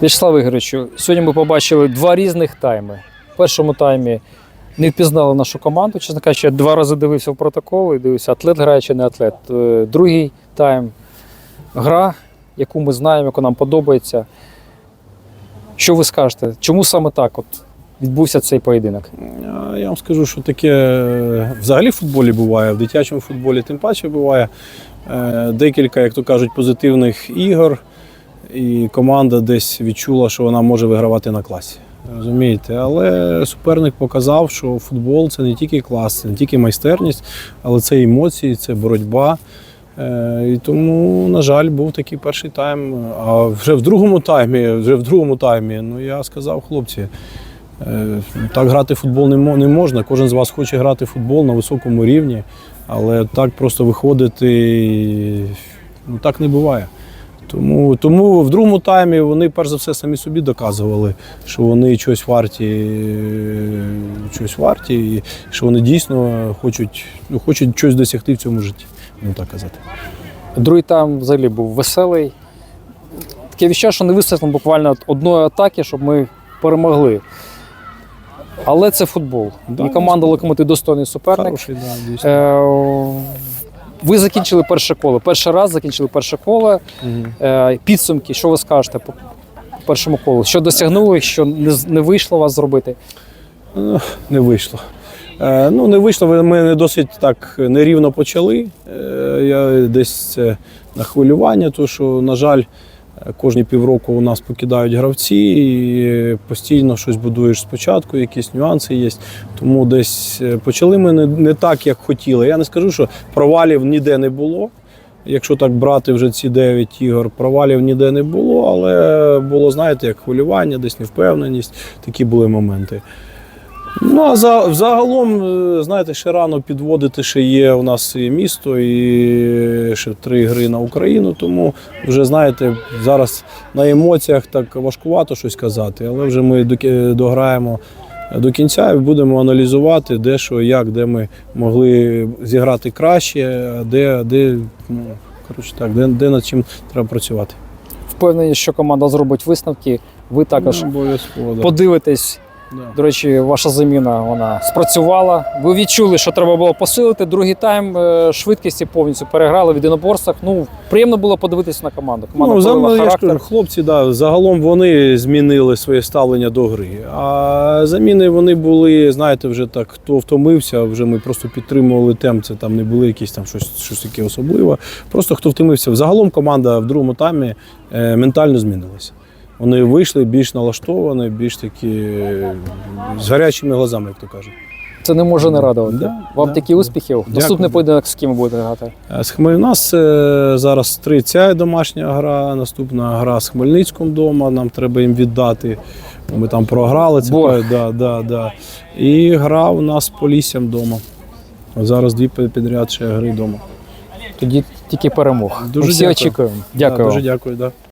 В'ячеслав Ігоровичу, сьогодні ми побачили два різних тайми. В першому таймі не впізнали нашу команду. Чесно кажучи, я два рази дивився в протокол і дивився, атлет грає чи не атлет. Е, Другий тайм гра, яку ми знаємо, яка нам подобається. Що ви скажете? Чому саме так от відбувся цей поєдинок? Я вам скажу, що таке е, взагалі в футболі буває, в дитячому футболі тим паче буває. Е, Декілька, як то кажуть, позитивних ігор, і команда десь відчула, що вона може вигравати на класі. Розумієте, але суперник показав, що футбол це не тільки клас, це не тільки майстерність, але це емоції, це боротьба. Е, І тому, на жаль, був такий перший тайм. А вже в другому таймі, вже в другому таймі, ну я сказав, хлопці, Е, Так грати в футбол не не можна. Кожен з вас хоче грати в футбол на високому рівні, але так просто виходити ну, так не буває. Тому, тому в другому таймі вони перш за все самі собі доказували, що вони щось варті, щось варті, і що вони дійсно хочуть, ну, хочуть щось досягти в цьому житті, будемо так казати. Другий тайм взагалі був веселий. Таке відчуття, що не вистачило буквально одної атаки, щоб ми перемогли. Але це футбол. Да, І команда Локомотив достойний суперник. Хороший, да, дійсно. Е, ви закінчили перше коло. Перший раз закінчили перше коло. Е, підсумки, що ви скажете по першому колу? Що досягнули, що не, вийшло вас зробити? Не вийшло. Е, ну, не вийшло, ми не досить так нерівно почали. Е, я десь це на хвилювання, тому що, на жаль, кожні півроку у нас покидають гравці, і постійно щось будуєш спочатку, якісь нюанси є. Тому десь е, почали ми не, не так, як хотіли. Я не скажу, що провалів ніде не було. Якщо так брати вже ці 9 ігор, провалів ніде не було, але було, знаєте, як хвилювання, десь невпевненість, такі були моменти. Ну, а за, взагалом, е, знаєте, ще рано підводити, ще є у нас і місто, і ще три гри на Україну. Тому вже знаєте, зараз на емоціях так важкувато щось казати, але вже ми дограємо до кінця і будемо аналізувати, де що, як, де ми могли зіграти краще, де, де, ну, коротше так, де, де над чим треба працювати. Впевнені, що команда зробить висновки. Ви також Ну, подивитесь. До речі, ваша заміна вона спрацювала. Ви відчули, що треба було посилити. Другий тайм е, швидкості повністю переграли в єдиноборствах. Ну приємно було подивитися на команду. Команда Ну, ж характер. кажу, хлопці, да, загалом вони змінили своє ставлення до гри. А заміни вони були, знаєте, вже так, хто втомився, вже ми просто підтримували темп. Це там не були якісь там щось, щось таке особливе. Просто хто втомився. Загалом команда в другому таймі е, ментально змінилася. Вони вийшли більш налаштовані, більш такі е, з гарячими глазами, як то кажуть. Це не може не радувати. Да, Вам да, такі да. успіхів. Дякую. Наступний поєдинок з ким будете грати? Е, З Хмель... У нас е, зараз три ця домашня гра, наступна гра з Хмельницьком вдома, нам треба їм віддати. Ми там програли це. Да, да, да. І гра у нас з Поліссям вдома. Зараз дві підряд ще гри вдома. Тоді тільки перемог. Дуже Ми всі дякую. очікуємо. Да, Дякую. дуже дякую. Да.